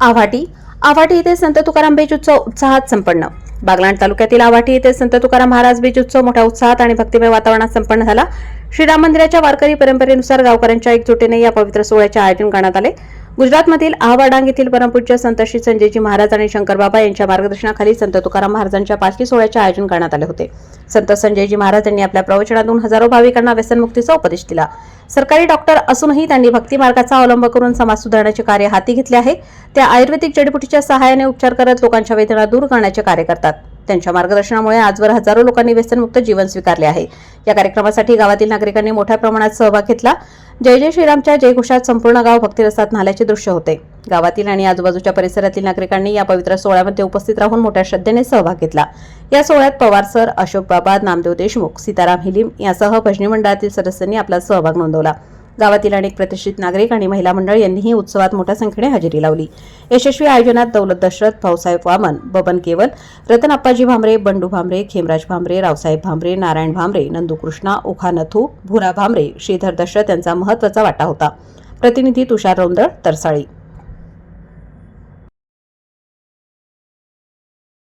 आव्हाटी. आवाटी येथे संत तुकाराम बीज उत्सव उत्साहात संपन्न. बागलाण तालुक्यातील आवाटी येथे संत तुकाराम महाराज बीज उत्सव मोठ्या उत्साहात आणि भक्तिमय वातावरणात संपन्न झाला. श्रीराम मंदिराच्या वारकरी परंपरेनुसार गावकऱ्यांच्या एकजुटीने या पवित्र सोहळ्याचे आयोजन करण्यात आले. गुजरातमधील आहावाडांग येथील परमपूज्य संत श्री संजयजी महाराज आणि शंकरबाबा यांच्या मार्गदर्शनाखाली संत तुकाराम महाराजांच्या पालखी सोहळ्याचे आयोजन करण्यात आले होते. संत संजयजी महाराज यांनी आपल्या प्रवचनातून हजारो भाविकांना व्यसनमुक्तीचा उपदेश दिला. सरकारी डॉक्टर असूनही त्यांनी भक्ती मार्गाचा अवलंब करून समाज सुधारण्याचे कार्य हाती घेतले आहे. त्या आयुर्वेदिक जडीबुटीच्या सहाय्याने उपचार करत लोकांच्या वेदना दूर करण्याचे कार्य करतात. त्यांच्या मार्गदर्शनामुळे आजवर हजारो लोकांनी व्यसनमुक्त जीवन स्वीकारले आहे. या कार्यक्रमासाठी गावातील नागरिकांनी मोठ्या प्रमाणात सहभाग घेतला. जय जय श्रीरामच्या जयघोषात संपूर्ण गाव भक्तिरसात नाल्याचे दृश्य होते. गावातील आणि आजूबाजूच्या परिसरातील नागरिकांनी या पवित्र सोहळ्यामध्ये उपस्थित राहून मोठ्या श्रद्धेने सहभाग घेतला. या सोहळ्यात पवार सर अशोक बाबा नामदेव देशमुख सीताराम हिलीम यासह भजनी मंडळातील सदस्यांनी आपला सहभाग नोंदवला. गावातील अनेक प्रतिष्ठित नागरिक आणि महिला मंडळ यांनीही उत्सवात मोठ्या संख्येने हजेरी लावली. यशस्वी आयोजनात दौलत दशरथ भाऊसाहेब वामन बबन केवल रतन अप्पाजी भामरे बंडू भामरे खेमराज भामरे रावसाहेब भामरे नारायण भामरे नंदूकृष्णा ओखा नथू भुरा भामरे श्रीधर दशरथ यांचा महत्त्वाचा वाटा होता. प्रतिनिधी तुषार रौंदळ तरसाळी.